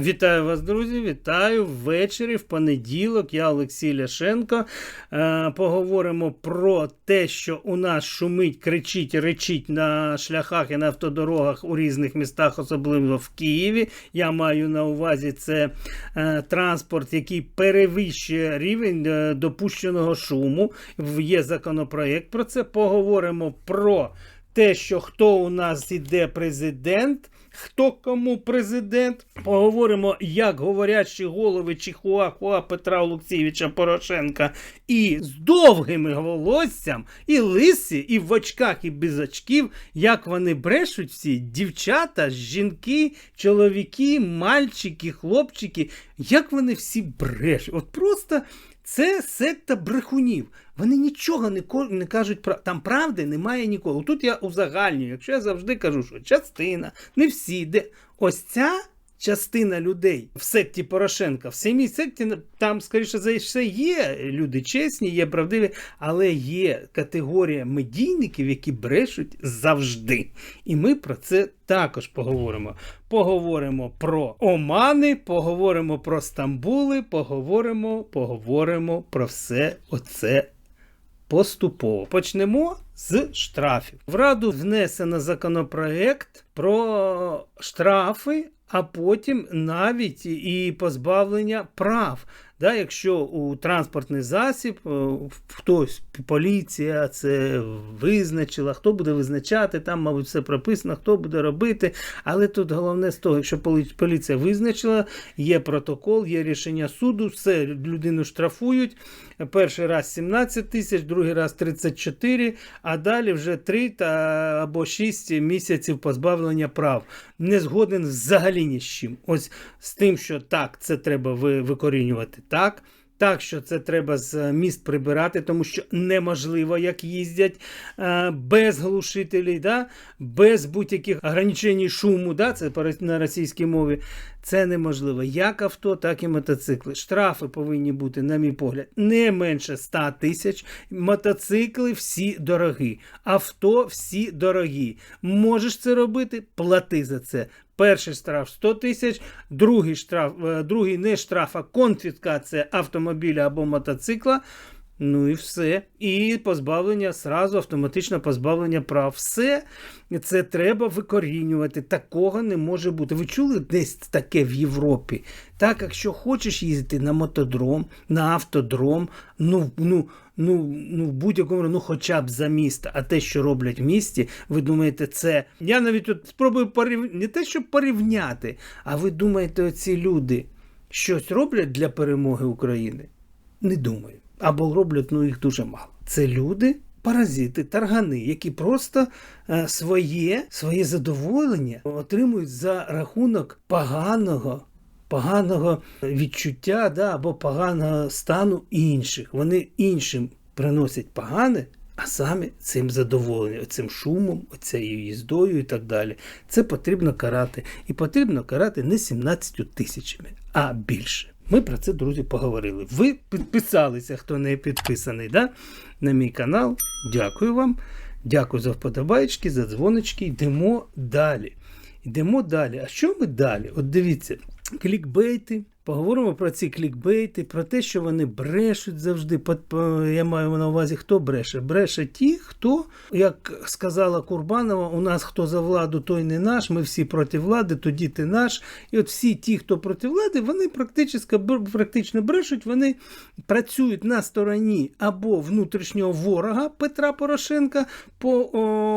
Вітаю вас, друзі! Вітаю ввечері в понеділок. Я Олексій Ляшенко. Е, поговоримо про те, що у нас шумить, кричить, речить на шляхах і на автодорогах у різних містах, особливо в Києві. Я маю на увазі це е, транспорт, який перевищує рівень е, допущеного шуму. Є законопроект про це. Поговоримо про те, що хто у нас іде президент. Хто кому президент? Поговоримо, як говорячі голови Чихуахуа Петра Олексійовича Порошенка і з довгими волоссям, і лисі, і в очках, і без очків, як вони брешуть всі дівчата, жінки, чоловіки, мальчики, хлопчики, як вони всі брешуть. От просто це секта брехунів. Вони нічого не не кажуть про там правди немає ніколи. Тут я узагальнюю, якщо я завжди кажу, що частина, не всі, де ось ця. Частина людей в секті Порошенка, в самій секті там, скоріше за все, є люди чесні, є правдиві, але є категорія медійників, які брешуть завжди. І ми про це також поговоримо. Поговоримо про Омани, поговоримо про Стамбули, поговоримо, поговоримо про все оце поступово. Почнемо з штрафів. В Раду внесено законопроект про штрафи, а потім навіть і позбавлення прав. Да, якщо у транспортний засіб е, хтось, поліція це визначила, хто буде визначати, там, мабуть, все прописано, хто буде робити. Але тут головне з того, якщо поліція визначила, є протокол, є рішення суду, все, людину штрафують. Перший раз 17 тисяч, другий раз 34, а далі вже 3 та або 6 місяців позбавлення прав. Не згоден взагалі ні з чим. Ось з тим, що так, це треба викорінювати так. Так, що це треба з міст прибирати, тому що неможливо, як їздять е, без глушителів, да? без будь-яких ограничень шуму, да? це на російській мові. Це неможливо. Як авто, так і мотоцикли. Штрафи повинні бути, на мій погляд, не менше 100 тисяч. Мотоцикли всі дорогі, авто всі дорогі. Можеш це робити, плати за це. Перший штраф 100 тисяч, другий штраф, е, другий не штраф, а конфіскація автомобіля або мотоцикла. Ну і все. І позбавлення сразу автоматично позбавлення прав. Все це треба викорінювати. Такого не може бути. Ви чули десь таке в Європі? Так, якщо хочеш їздити на мотодром, на автодром, ну, ну, ну, ну в будь-якому ну, хоча б за місто. А те, що роблять в місті, ви думаєте, це. Я навіть от спробую порів... не те, щоб порівняти, а ви думаєте, оці люди щось роблять для перемоги України? Не думаю. Або роблять, ну їх дуже мало. Це люди, паразити, таргани, які просто е, своє, своє задоволення отримують за рахунок поганого. Поганого відчуття да, або поганого стану інших. Вони іншим приносять погане, а самі цим задоволені, цим шумом, цією їздою і так далі. Це потрібно карати. І потрібно карати не 17 тисячами, а більше. Ми про це, друзі, поговорили. Ви підписалися, хто не підписаний, да? на мій канал. Дякую вам. Дякую за вподобайки, за дзвоночки. Йдемо далі. Йдемо далі. А що ми далі? От дивіться, клікбейти. Поговоримо про ці клікбейти, про те, що вони брешуть завжди. Я маю на увазі, хто бреше. Бреше ті, хто, як сказала Курбанова, у нас хто за владу, той не наш. Ми всі проти влади, тоді ти наш. І от всі ті, хто проти влади, вони практично, практично брешуть, вони працюють на стороні або внутрішнього ворога Петра Порошенка. По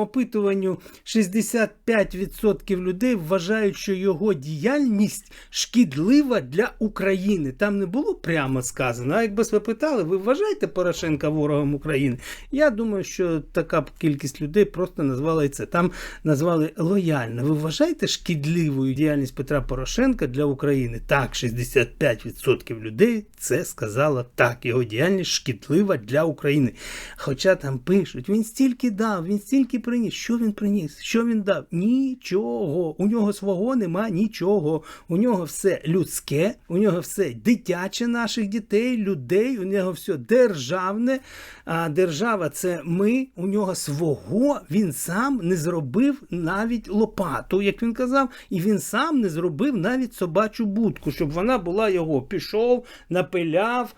опитуванню 65% людей вважають, що його діяльність шкідлива для України. Там не було прямо сказано. А якби ви питали, ви вважаєте Порошенка ворогом України? Я думаю, що така кількість людей просто назвала і це. Там назвали лояльно. Ви вважаєте шкідливою діяльність Петра Порошенка для України? Так, 65% людей це сказало так. Його діяльність шкідлива для України. Хоча там пишуть, він стільки дав, він стільки приніс. Що він приніс? Що він дав? Нічого. У нього свого нема нічого. У нього все людське, у нього все дитяче наших дітей, людей, у нього все державне. А держава це ми, у нього свого він сам не зробив навіть лопату, як він казав, і він сам не зробив навіть собачу будку, щоб вона була його. Пішов, напиляв,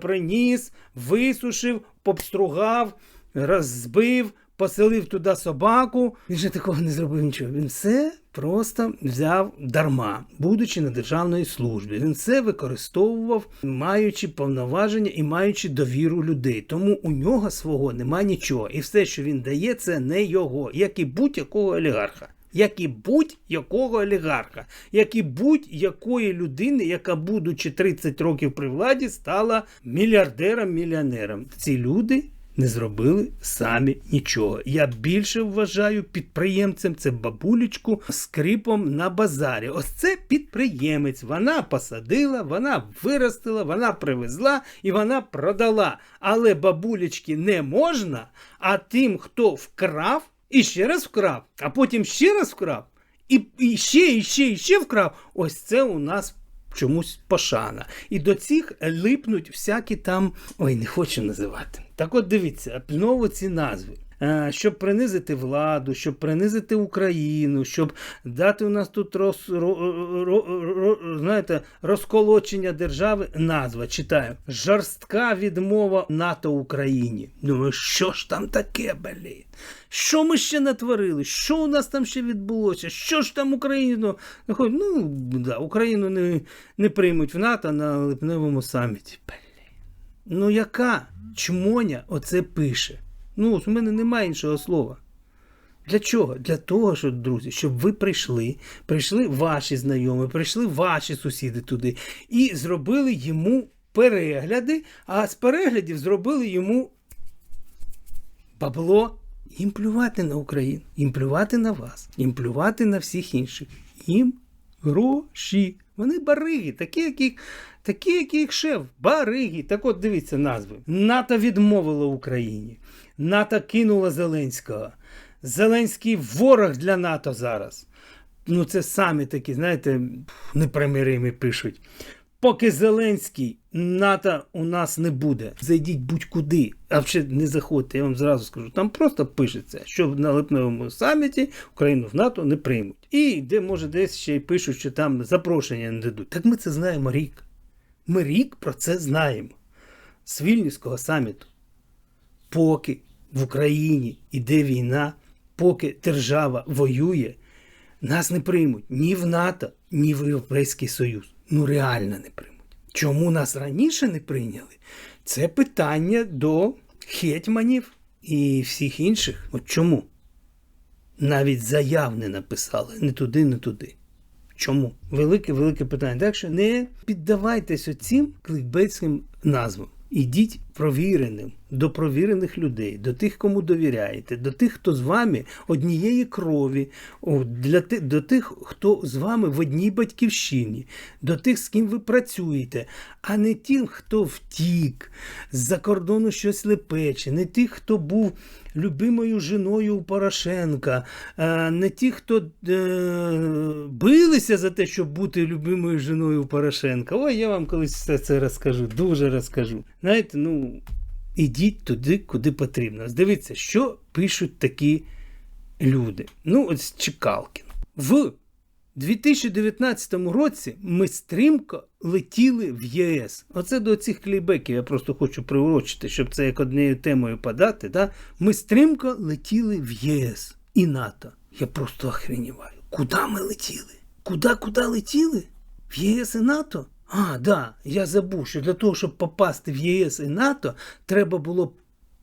приніс, висушив, обстругав, розбив, поселив туди собаку. Він же такого не зробив нічого. Він все просто взяв дарма, будучи на державній службі. Він все використовував, маючи повноваження і маючи довіру людей. Тому у нього свого нема нічого. І все, що він дає, це не його, як і будь-якого олігарха. Як і будь-якого олігарха, як і будь-якої людини, яка, будучи 30 років при владі, стала мільярдером-мільйонером. Ці люди не зробили самі нічого. Я більше вважаю підприємцем це бабулечку з кріпом на базарі. Ось це підприємець. Вона посадила, вона виростила, вона привезла і вона продала. Але бабулечки не можна, а тим, хто вкрав, і ще раз вкрав, а потім ще раз вкрав, і, і ще, і ще, і ще вкрав. Ось це у нас чомусь пошана. І до цих липнуть всякі там. Ой, не хочу називати. Так от дивіться, знову ці назви. Е, Щоб принизити владу, щоб принизити Україну, щоб дати у нас тут роз, ро, ро, ро, знаєте, розколочення держави. Назва читаю: жорстка відмова НАТО Україні. Думаю, що ж там таке, блін? Що ми ще натворили? Що у нас там ще відбулося? Що ж там Україну? Ну, ну да, Україну не, не приймуть в НАТО на липневому саміті. Блін. Ну яка чмоня оце пише? Ну, у мене немає іншого слова. Для чого? Для того, що, друзі, щоб ви прийшли, прийшли ваші знайомі, прийшли ваші сусіди туди і зробили йому перегляди, а з переглядів зробили йому бабло. Їм плювати на Україну, їм плювати на вас, їм плювати на всіх інших. Їм гроші. Вони бариги, такі, як їх, такі, як їх шеф, бариги. Так от дивіться назви. НАТО відмовило Україні. НАТО кинуло Зеленського. Зеленський ворог для НАТО зараз. Ну, це самі такі, знаєте, непримиримі пишуть. Поки Зеленський НАТО у нас не буде. Зайдіть будь-куди, а вже не заходьте, я вам зразу скажу. Там просто пишеться, що на липневому саміті Україну в НАТО не приймуть. І де, може, десь ще й пишуть, що там запрошення не дадуть. Так ми це знаємо рік. Ми рік про це знаємо. З Вільнюського саміту. Поки в Україні йде війна, поки держава воює, нас не приймуть ні в НАТО, ні в Європейський Союз. Ну реально не приймуть. Чому нас раніше не прийняли? Це питання до хетьманів і всіх інших. От чому? Навіть заяв не написали не туди, не туди. Чому? Велике, велике питання. Так що не піддавайтесь оцім кликбейтським назвам. Ідіть провіреним, до провірених людей, до тих, кому довіряєте, до тих, хто з вами однієї крові, для ти- до тих, хто з вами в одній батьківщині, до тих, з ким ви працюєте, а не тим, хто втік, з-за кордону щось лепече, не тих, хто був любимою жіною у Порошенка, е, не ті, хто е, билися за те, щоб бути любимою жіною Порошенка. Ой, я вам колись все це розкажу, дуже розкажу. Знаєте, ну ідіть туди, куди потрібно. Дивіться, що пишуть такі люди. Ну, ось Чекалкін. В 2019 році ми стрімко летіли в ЄС. Оце до цих клейбеків я просто хочу приурочити, щоб це як однією темою подати. Да? Ми стрімко летіли в ЄС і НАТО. Я просто охреніваю. Куди ми летіли? Куди, куди летіли? В ЄС і НАТО? А, да, я забув, що для того, щоб попасти в ЄС і НАТО, треба було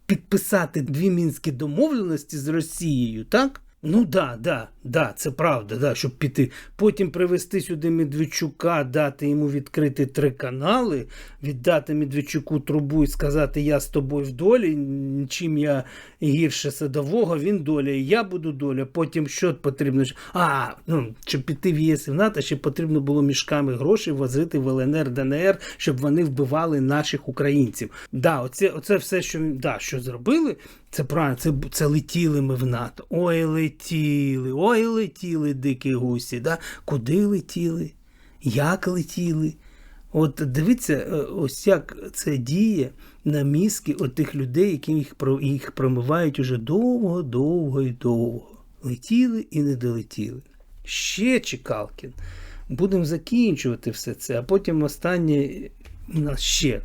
підписати дві мінські домовленості з Росією, так? Ну да, да, да, це правда, да, щоб піти. Потім привезти сюди Медведчука, дати йому відкрити три канали, віддати Медведчуку трубу і сказати, я з тобою в долі, чим я гірше садового, він доля, і я буду доля. Потім що потрібно? А, ну, щоб піти в ЄС і в НАТО, ще потрібно було мішками грошей возити в ЛНР, ДНР, щоб вони вбивали наших українців. Да, оце, оце все, що, да, що зробили, це правильно, це, це летіли ми в НАТО. Ой, летіли, ой, летіли дикі гусі. Да? Куди летіли? Як летіли? От дивіться, е, ось як це діє на мізки тих людей, які їх, їх промивають уже довго, довго і довго. Летіли і не долетіли. Ще Чекалкін. Будемо закінчувати все це, а потім останнє у нас ще.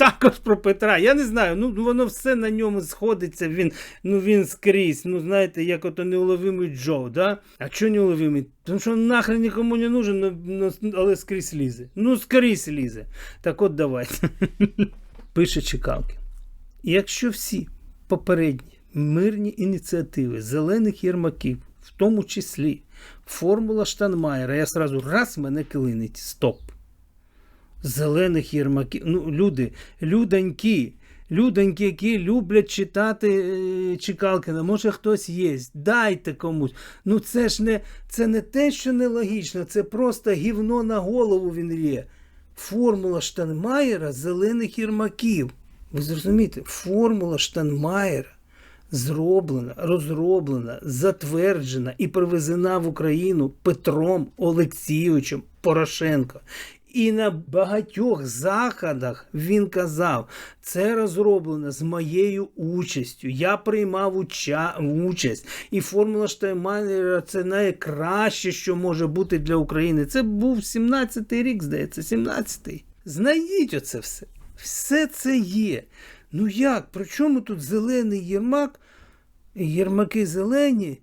Також про Петра. Я не знаю, ну воно все на ньому сходиться. Він ну він скрізь. Ну знаєте, як ото неуловимий Джо, да? А чого неуловимий? Тому що нахрен нікому не нужен, ну, ну, але скрізь лізе. Ну, скрізь лізе. Так от давайте. Пише Чекалкін. Якщо всі попередні мирні ініціативи зелених єрмаків, в тому числі формула Штанмаєра, я сразу раз мене килинить. Стоп зелених єрмаків. Ну, люди, людоньки, людоньки, які люблять читати е, Чекалкина. Може хтось є. Дайте комусь. Ну це ж не, це не те, що нелогічно, це просто гівно на голову він є. Формула Штанмаєра зелених єрмаків. Ви зрозумієте, формула Штанмаєра зроблена, розроблена, затверджена і привезена в Україну Петром Олексійовичем Порошенко. І на багатьох заходах він казав, це розроблено з моєю участю. Я приймав уча... участь. І формула Штайнмайера це найкраще, що може бути для України. Це був 17-й рік, здається, 17-й. Знайдіть оце все. Все це є. Ну як? При чому тут зелений єрмак, єрмаки зелені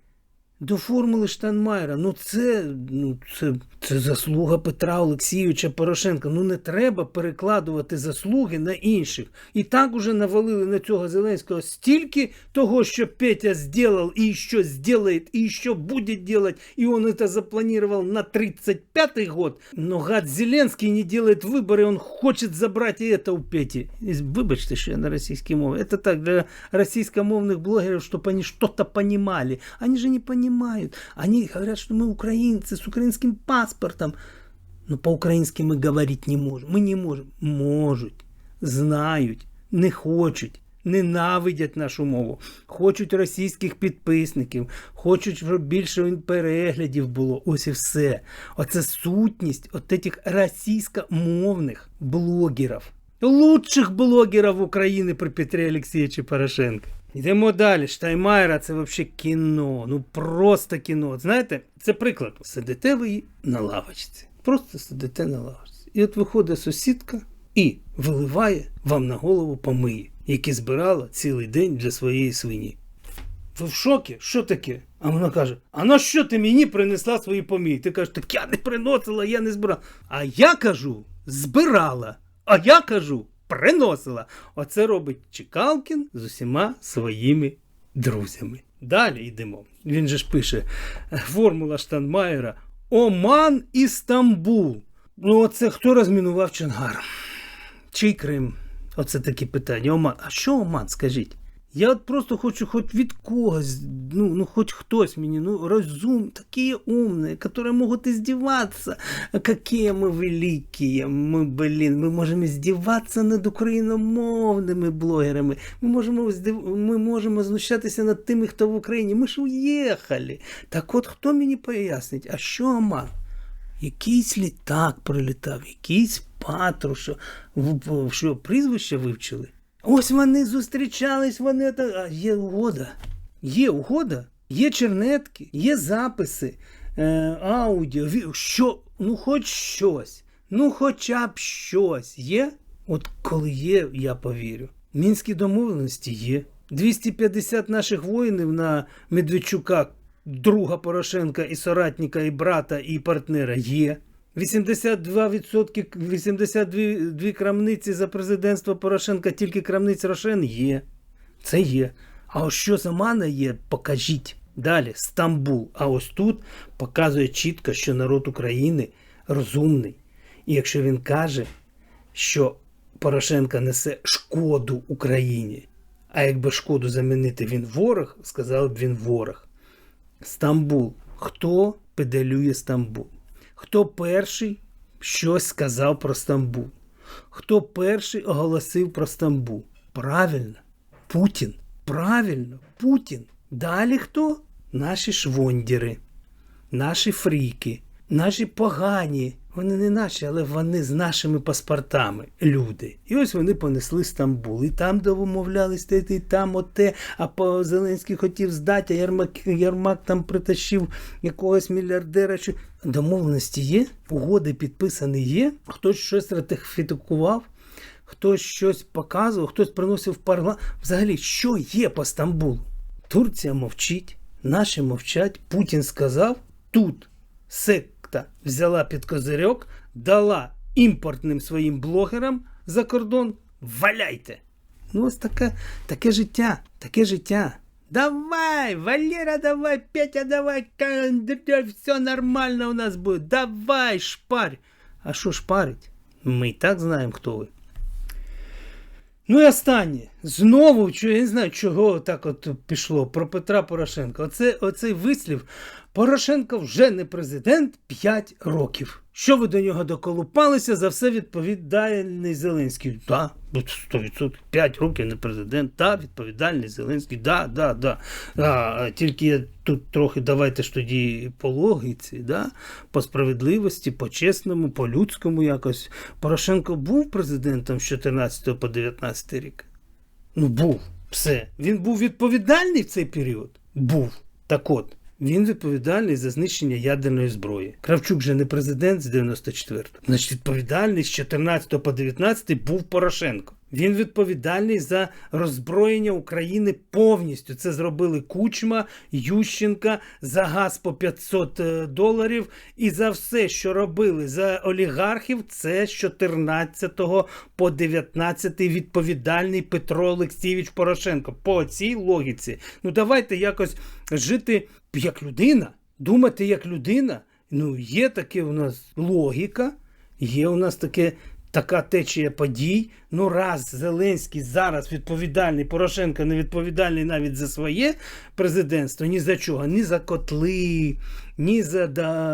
до формули Штанмайера? Ну це, ну це, це заслуга Петра Олексійовича Порошенка. Ну не треба перекладувати заслуги на інших. І так уже навалили на цього Зеленського стільки того, що Петя зробив, і що зробить, і що буде делать, і він це запланував на 35-й год. Но гад Зеленський не делает вибори, він хоче забрати і це у Петі. Вибачте, що я на російській мові. Це так для російськомовних блогерів, щоб вони щось понимали. Они же не понимают. Они говорят, что мы украинцы с украинским паспортом. Но по-українськи ми говорити не можемо. Ми не можемо. Можуть, знають, не хочуть, ненавидять нашу мову, хочуть російських підписників, хочуть, щоб більше переглядів було. Ось і все. Оце сутність от этих російськомовних блогерів. Лучших блогерів України при Петрі Олексійовичі Порошенко. Йдемо далі. Штаймайра це взагалі кіно. Ну просто кіно. Знаєте, це приклад. Сидите ви на лавочці. Просто сидите на лавочці. І от виходить сусідка і виливає вам на голову помиї, які збирала цілий день для своєї свині. Ви в шокі? Що таке? А вона каже: А на що ти мені принесла свої помії? Ти кажеш, так я не приносила, я не збирала. А я кажу, збирала. А я кажу, приносила. Оце робить Чекалкін з усіма своїми друзями. Далі йдемо. Він же ж пише: формула Штанмаєра Оман і Стамбул. Ну, оце хто розмінував Чонгар? Чий Крим? Оце такі питання. Оман. А що Оман, скажіть? Я от просто хочу хоч від когось, ну, ну хоть хтось мені, ну, розум, такі умні, які можуть издеваться. Какие ми великі, ми, блін, ми можемо издеваться над україномовними блогерами. Ми можемо, ми можемо знущатися над тими, хто в Україні. Ми ж уїхали. Так от хто мені пояснить, а що Оман? Якийсь літак прилітав, якийсь в- що прізвище вивчили. Ось вони зустрічались, вони. А є угода. Є угода, є чернетки, є записи, е, аудіо, що, ну хоч щось, ну хоча б щось є. От коли є, я повірю. Мінські домовленості є. 250 наших воїнів на Медведчука, друга Порошенка і соратника, і брата, і партнера є. 82%, 82 крамниці за президентство Порошенка, тільки крамниць Рошен є. Це є. А ось що за мана є, покажіть. Далі, Стамбул. А ось тут показує чітко, що народ України розумний. І якщо він каже, що Порошенко несе шкоду Україні, а якби шкоду замінити він ворог, сказали б він ворог. Стамбул. Хто педалює Стамбул? Хто перший щось сказав про Стамбул? Хто перший оголосив про Стамбул? Правильно, Путін. Правильно, Путін. Далі хто? Наші швондіри, наші фріки, наші погані Вони не наші, але вони з нашими паспортами, люди. І ось вони понесли Стамбул. І там домовлялись, і там оте. А по Зеленський хотів здати, а Ярмак, Ярмак там притащив якогось мільярдера. Що... Домовленості є, угоди підписані є. Хтось щось ратифікував, хтось щось показував, хтось приносив парламент. Взагалі, що є по Стамбулу? Турція мовчить, наші мовчать. Путін сказав тут секта взяла під козирьок, дала імпортним своїм блогерам за кордон. Валяйте! Ну, ось таке, таке життя, таке життя. Давай, Валера, давай, Петя, давай, все нормально у нас буде. Давай, шпарь. А що шпарить? Ми і так знаємо, хто ви. Ну і останнє. Знову, я не знаю, чого так от пішло про Петра Порошенка. Оце, оцей вислів. Порошенко вже не президент 5 років. Що ви до нього доколупалися, за все відповідальний Зеленський. Да, 100%. 5 років не президент, так, відповідальний Зеленський, да, да, да. А, тільки тут трохи давайте ж тоді по логіці, да? по справедливості, по чесному, по людському якось. Порошенко був президентом з 14 по 19 рік. Ну, був. Все. Він був відповідальний в цей період? Був. Так от. Він відповідальний за знищення ядерної зброї. Кравчук же не президент з 94-го. Значить, відповідальний з 14 по 19 був Порошенко. Він відповідальний за роззброєння України повністю. Це зробили Кучма, Ющенка за газ по 500 доларів. І за все, що робили за олігархів, це з 14 по 19 відповідальний Петро Олексійович Порошенко. По цій логіці. Ну давайте якось жити як людина, думати як людина. Ну, є таке у нас логіка, є у нас таке. Така течія подій. Ну, раз Зеленський зараз відповідальний, Порошенко не відповідальний навіть за своє президентство, ні за чого, ні за котли, ні за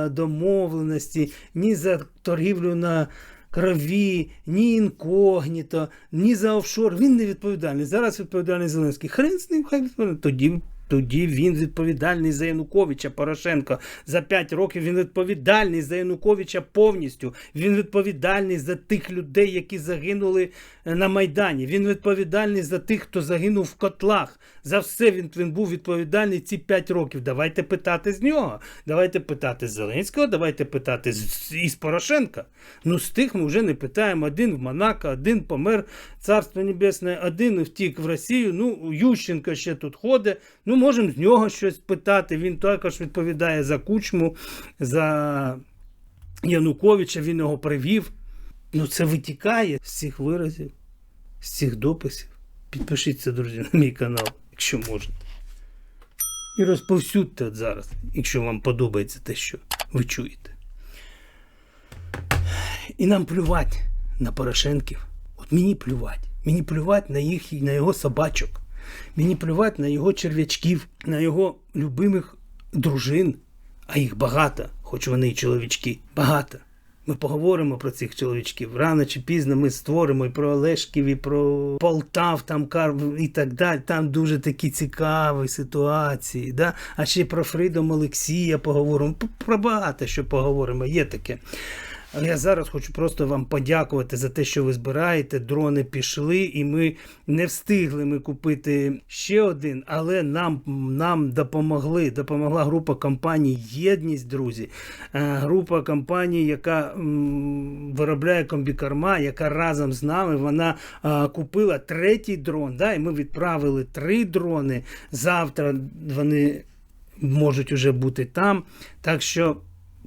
домовленості, ні за торгівлю на крові, ні інкогніто, ні за офшор. Він не відповідальний. Зараз відповідальний Зеленський. Хрен з ним, хай відповідальний. Тоді. Тоді він відповідальний за Януковича Порошенко. За 5 років він відповідальний за Януковича повністю. Він відповідальний за тих людей, які загинули на Майдані. Він відповідальний за тих, хто загинув в котлах. За все він, він був відповідальний ці 5 років. Давайте питати з нього. Давайте питати з Зеленського, давайте питати з, із Порошенка. Ну, з тих ми вже не питаємо. Один в Монако, один помер, царство небесне, один втік в Росію. Ну, Ющенко ще тут ходить. Ну, можемо з нього щось питати. Він також відповідає за кучму, за Януковича, він його привів. Ну, це витікає з цих виразів, з цих дописів. Підпишіться, друзі, на мій канал, якщо можете. І розповсюдьте от зараз, якщо вам подобається те, що ви чуєте. І нам плювати на Порошенків. От мені плювати. Мені плювати на їх на його собачок. Мені плювати на його черв'ячків, на його любимих дружин, а їх багато, хоч вони і чоловічки. Багато. Ми поговоримо про цих чоловічків. Рано чи пізно ми створимо і про Олешків, і про Полтав, там Кар і так далі. Там дуже такі цікаві ситуації. Да? А ще про Фридом Олексія поговоримо. Про багато що поговоримо. Є таке. Але я зараз хочу просто вам подякувати за те, що ви збираєте. Дрони пішли, і ми не встигли ми купити ще один, але нам нам допомогли. Допомогла група компаній Єдність, друзі. Група компаній, яка виробляє комбікорма, яка разом з нами вона а, купила третій дрон. Да, І ми відправили три дрони. Завтра вони можуть уже бути там. Так що.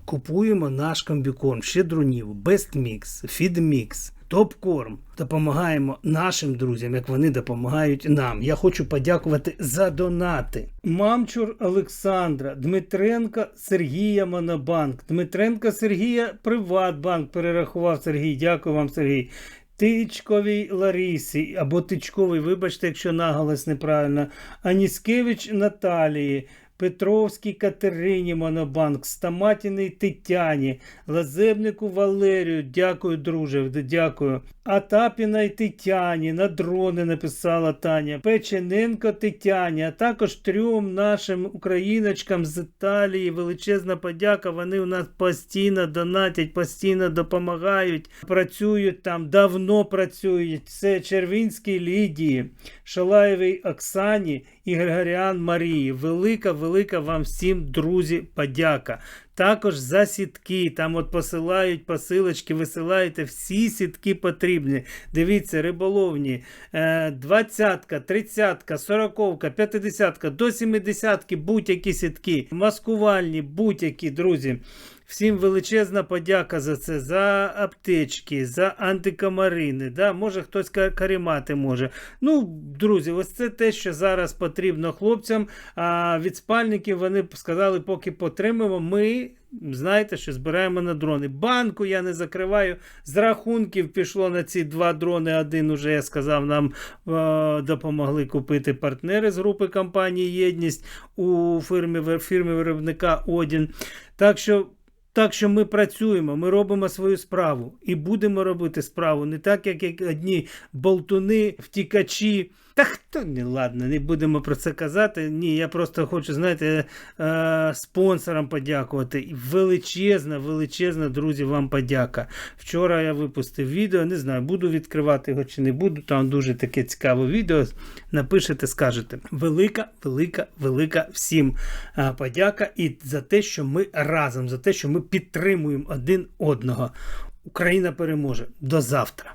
Купуємо наш комбікорм, ще дронів, Бестмікс, Фідмікс, Топкорм. Допомагаємо нашим друзям, як вони допомагають нам. Я хочу подякувати за донати. Мамчур Олександра, Дмитренка Сергія Монобанк. Дмитренка Сергія Приватбанк перерахував Сергій. Дякую вам, Сергій. Тичковій Ларісі або Тичковий, вибачте, якщо наголос неправильно. Аніскевич Наталії. Петровській Катерині Монобанк, Стаматіний Тетяні, Лазебнику Валерію. Дякую, друже. Дякую. Атапіна і Тетяні, на дрони написала Таня, Печененко Тетяні, а також трьом нашим україночкам з Італії. Величезна подяка. Вони у нас постійно донатять, постійно допомагають, працюють там, давно працюють. Це Червінській Лідії, Шалаєвій Оксані і Григоріан Марії. Велика, велика вам всім, друзі, подяка. Також за сітки, там от посилають посилочки, висилаєте всі сітки потрібні. Дивіться, риболовні, двадцятка, 20-ка, 30-ка, 40-ка, 50-ка, до 70-ки, будь-які сітки, маскувальні, будь-які, друзі. Всім величезна подяка за це, за аптечки, за антикомарини. Да? Може хтось ка- карімати може. Ну, друзі, ось це те, що зараз потрібно хлопцям. А від спальників вони сказали, поки потримаємо, ми. Знаєте, що збираємо на дрони. Банку я не закриваю. З рахунків пішло на ці два дрони. Один уже я сказав, нам е, допомогли купити партнери з групи компанії Єдність у фірмі, фірмі виробника Одін. Так що так що ми працюємо, ми робимо свою справу і будемо робити справу не так, як, одні болтуни, втікачі. Та хто не ладно, не будемо про це казати. Ні, я просто хочу, знаєте, е, спонсорам подякувати. Величезна, величезна, друзі, вам подяка. Вчора я випустив відео, не знаю, буду відкривати його чи не буду. Там дуже таке цікаве відео. Напишете, скажете. Велика, велика, велика всім е, подяка і за те, що ми разом, за те, що ми підтримуємо один одного. Україна переможе. До завтра.